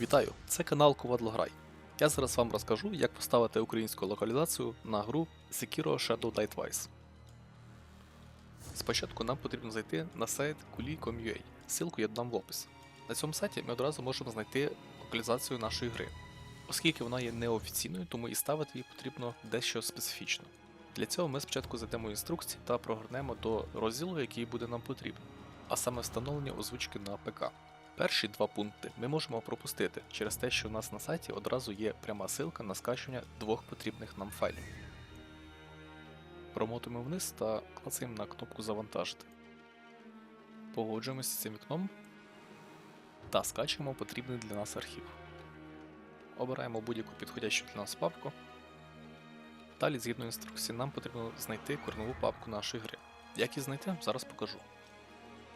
Вітаю! Це канал Ковадлограй. Я зараз вам розкажу, як поставити українську локалізацію на гру Sekiro Shadow Die Twice. Спочатку нам потрібно зайти на сайт kuli.com.ua, ссылку я дам в опис. На цьому сайті ми одразу можемо знайти локалізацію нашої гри. Оскільки вона є неофіційною, тому і ставити її потрібно дещо специфічно. Для цього ми спочатку зайдемо в інструкції та прогорнемо до розділу, який буде нам потрібен, а саме встановлення озвучки на ПК. Перші два пункти ми можемо пропустити через те, що у нас на сайті одразу є пряма ссылка на скачування двох потрібних нам файлів. Промотуємо вниз та клацаємо на кнопку Завантажити. Погоджуємося з цим вікном та скачуємо потрібний для нас архів. Обираємо будь-яку підходящу для нас папку. Далі, згідно інструкції, нам потрібно знайти корневу папку нашої гри. Як її знайти, зараз покажу.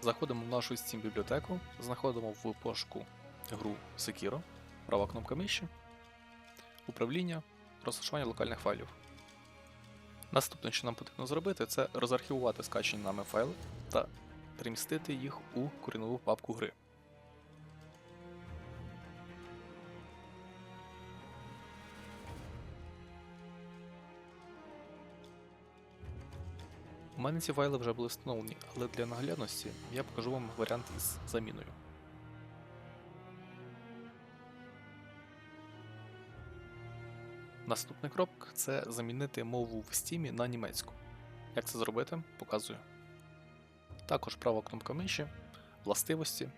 Заходимо в нашу Steam бібліотеку, знаходимо в пошуку гру Sekiro, права кнопка миші, управління, розташування локальних файлів. Наступне, що нам потрібно зробити, це розархівувати скачані нами файли та перемістити їх у коріннову папку гри. Мене ці файли вже були встановлені, але для наглядності я покажу вам варіант із заміною. Наступний крок це замінити мову в Steam на німецьку. Як це зробити, показую. Також права кнопка миші, властивості.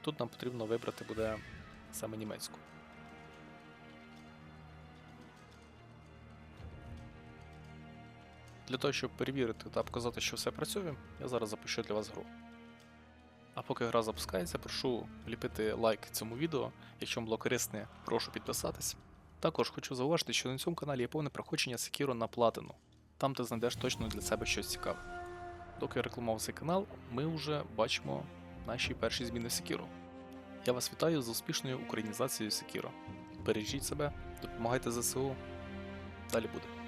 Тут нам потрібно вибрати буде саме німецьку. Для того, щоб перевірити та показати, що все працює, я зараз запущу для вас гру. А поки гра запускається, прошу вліпити лайк цьому відео. Якщо вам було корисне, прошу підписатись. Також хочу зауважити, що на цьому каналі є повне проходження Sekiro на платину. Там ти знайдеш точно для себе щось цікаве. Доки я рекламував цей канал, ми вже бачимо наші перші зміни Sekiro. Я вас вітаю з успішною українізацією Sekiro. Бережіть себе, допомагайте ЗСУ. Далі буде.